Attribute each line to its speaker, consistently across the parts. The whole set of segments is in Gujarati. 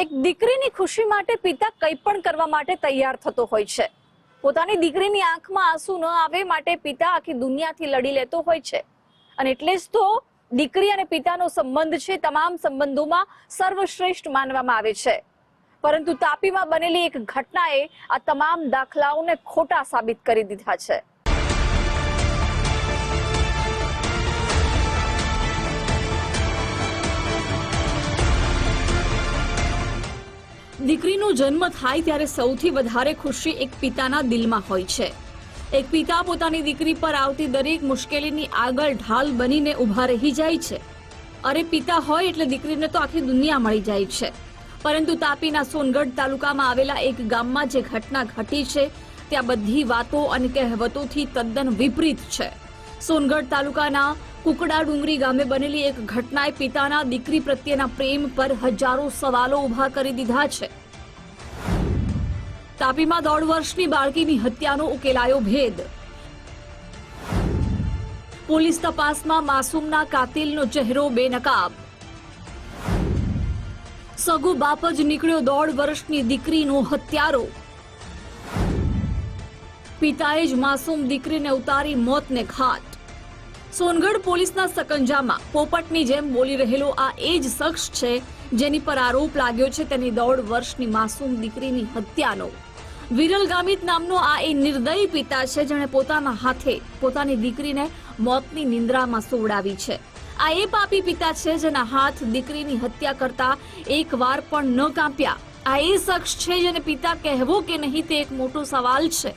Speaker 1: એક દીકરીની ખુશી માટે પિતા કંઈ પણ કરવા માટે તૈયાર થતો હોય છે. પોતાની દીકરીની આંખમાં આંસુ ન આવે માટે પિતા આખી દુનિયાથી લડી લેતો હોય છે. અને એટલે જ તો દીકરી અને પિતાનો સંબંધ છે તમામ સંબંધોમાં સર્વશ્રેષ્ઠ માનવામાં આવે છે. પરંતુ તાપીમાં બનેલી એક ઘટનાએ આ તમામ દાખલાઓને ખોટા સાબિત કરી દીધા છે. જન્મ થાય ત્યારે સૌથી વધારે ખુશી એક પિતાના દિલમાં હોય છે. એક પિતા પોતાની દીકરી પર આવતી દરેક મુશ્કેલીની આગળ ઢાલ બનીને ઊભા રહી જાય છે. અરે પિતા હોય એટલે દીકરીને તો આખી દુનિયા મળી જાય છે. પરંતુ તાપીના સોનગઢ તાલુકામાં આવેલા એક ગામમાં જે ઘટના ઘટી છે, ત્યાં બધી વાતો અને કહેવતોથી તદ્દન વિપરીત છે. સોનગઢ તાલુકાના કુકડા ડુંગરી ગામે બનેલી એક ઘટનાએ પિતાના દીકરી પ્રત્યેના પ્રેમ પર હજારો સવાલો ઊભા કરી દીધા છે. તાપીમાં દોઢ વર્ષની બાળકીની હત્યાનો ઉકેલાયો ભેદ. પોલીસ તપાસમાં માસૂમના કાતિલનો ચહેરો બેનકાબ. સગુ બાપ જ નીકળ્યો દોઢ વર્ષની દીકરીનો હત્યારો. પિતાએ જ માસૂમ દીકરીને ઉતારી મોતને ઘાટ. સોનગઢ પોલીસના સકંજામાં પોપટની જેમ બોલી રહેલો આ એ જ શખ્સ છે જેની પર આરોપ લાગ્યો છે તેની દોઢ વર્ષની માસૂમ દીકરીની હત્યાનો. વિરલ ગામિત નામનો આ એ નિર્દયી પિતા છે જેણે પોતાના હાથે પોતાની દીકરીને મોતની નિંદ્રામાં સોવડાવી છે. આ એ પાપી પિતા છે જેના હાથ દીકરીની હત્યા કરતા એક વાર પણ ન કાપ્યા. આ એ શખ્સ છે જેને પિતા કહેવો કે નહીં તે એક મોટો સવાલ છે.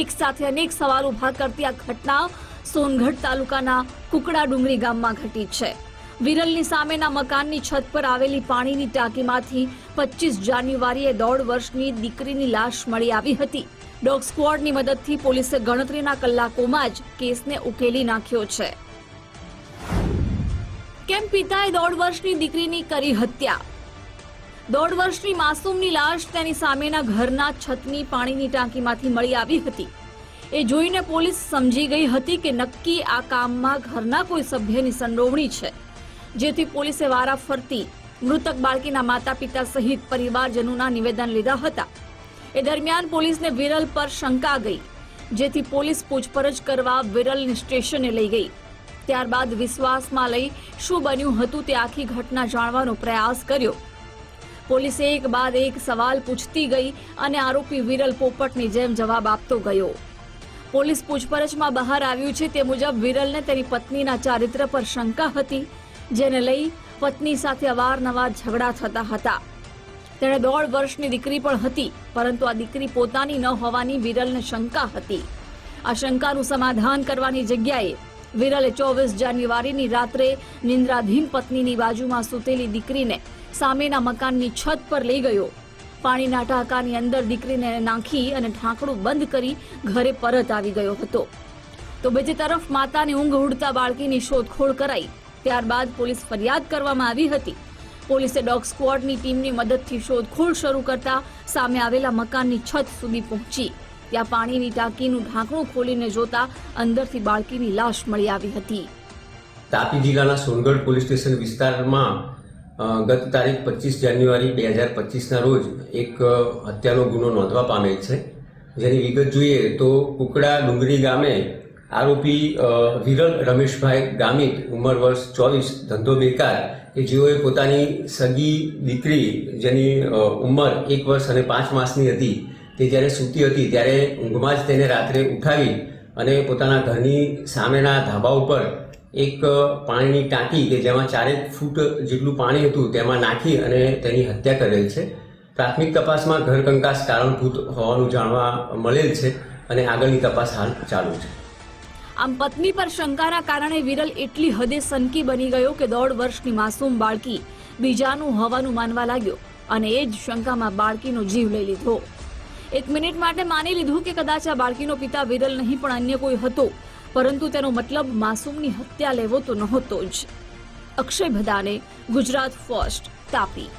Speaker 1: એક સાથે અનેક સવાલ ઊભા કરતી આ ઘટના સોનગઢ તાલુકાના કુકડા ડુંગરી ગામમાં ઘટી છે. વિરલની સામેના મકાનની છત પર આવેલી પાણીની ટાંકીમાંથી પચીસ જાન્યુઆરીએ દોઢ વર્ષની દીકરીની લાશ મળી આવી હતી. ડોગ સ્ક્વોડની મદદથી પોલીસે ગણતરીના કલાકોમાં જ કેસને ઉકેલી નાખ્યો છે. કેમ પિતાએ દોઢ વર્ષની દીકરીની કરી હત્યા? દોઢ વર્ષની માસૂમની લાશ તેની સામેના ઘરના છતની પાણીની ટાંકીમાંથી મળી આવી હતી. એ જોઈને પોલીસ સમજી ગઈ હતી કે નક્કી આ કામમાં ઘરના કોઈ સભ્યની સંડોવણી છે. જેથી પોલીસે વારા ફરતી મૃતક બાળકીના માતા પિતા સહિત પરિવારજનોના નિવેદન લીધા હતા. એ દરમિયાન પોલીસને વિરલ પર શંકા ગઈ, જેથી પોલીસ પૂછપરછ કરવા વિરલની સ્ટેશને લઈ ગઈ. ત્યારબાદ વિશ્વાસમાં લઈ શું બન્યું હતું તે આખી ઘટના જાણવાનો પ્રયાસ કર્યો. પોલીસે એક બાદ એક સવાલ પૂછતી ગઈ અને આરોપી વિરલ પોપટની જેમ જવાબ આપતો ગયો. પોલીસ પૂછપરછમાં બહાર આવ્યું છે તે મુજબ વિરલને તેની પત્નીના ચારિત્ર પર શંકા હતી જેને લઈ પત્ની સાથે અવારનવાર ઝઘડા થતા હતા. તેણે દોઢ વર્ષની દીકરી પણ હતી, પરંતુ આ દીકરી પોતાની ન હોવાની વિરલને શંકા હતી. આ શંકાનું સમાધાન કરવાની જગ્યાએ વિરલે ચોવીસ જાન્યુઆરીની રાત્રે નિંદ્રાધીન પત્નીની બાજુમાં સૂતેલી દીકરીને સામેના મકાનની છત પર લઈ ગયો. પાણીના ટાંકાની અંદર દીકરીને નાખી અને ઢાંકણું બંધ કરી ઘરે પરત આવી ગયો હતો. તો બીજી તરફ માતાની ઊંઘ ઉડતા બાળકીની શોધખોળ કરાઈ. ત્યારબાદ પોલીસ ફરિયાદ કરવામાં આવી હતી. પોલીસે ડોગ સ્ક્વોડની ટીમની મદદથી શોધખોળ શરૂ કરતા સામે આવેલા મકાનની છત સુધી પહોંચી. ત્યાં પાણીની ટાંકીનું ઢાંકણું ખોલીને જોતા અંદરથી બાળકીની લાશ મળી આવી હતી.
Speaker 2: તાપી જિલ્લાના સોનગઢ પોલીસ સ્ટેશન વિસ્તારમાં ગત તારીખ પચીસ જાન્યુઆરી બે હજાર પચીસના રોજ એક હત્યાનો ગુનો નોંધવા પામેલ છે. જેની વિગત જોઈએ તો કુકડા ડુંગરી ગામે આરોપી વિરલ રમેશભાઈ ગામિત, ઉંમર વર્ષ ચોવીસ, ધંધો બેકાર, કે જેઓએ પોતાની સગી, દીકરી, જેની ઉંમર એક વર્ષ અને પાંચ માસની હતી, તે જ્યારે સૂતી હતી, ત્યારે ઊંઘમાં જ તેને રાત્રે ઉઠાવી અને પોતાના ઘરની સામેના ધાબા ઉપર એક પાણીની ટાંકી કે જેમાં ચારેક ફૂટ જેટલું પાણી હતું, તેમાં નાખી અને તેની હત્યા કરેલ છે. પ્રાથમિક તપાસમાં ઘર કંકાસ કારણભૂત હોવાનું જાણવા મળેલ છે અને આગળની તપાસ હાલ ચાલુ છે.
Speaker 1: આમ પત્ની પર શંકાના કારણે વિરલ એટલી હદે સનકી બની ગયો કે દોઢ વર્ષની માસૂમ બાળકી બીજાનું હવાનું માનવા લાગ્યો અને એ જ શંકામાં બાળકીનો જીવ લઈ લીધો. એક મિનિટ માટે માની લીધું કે કદાચ આ બાળકીનો પિતા વિરલ નહીં, પણ અન્ય કોઈ હતો. પરંતુ તેનો મતલબ માસૂમની હત્યા લેવો તો નહોતો જ. અક્ષય ભદાને ગુજરાત ફર્સ્ટ, તાપી.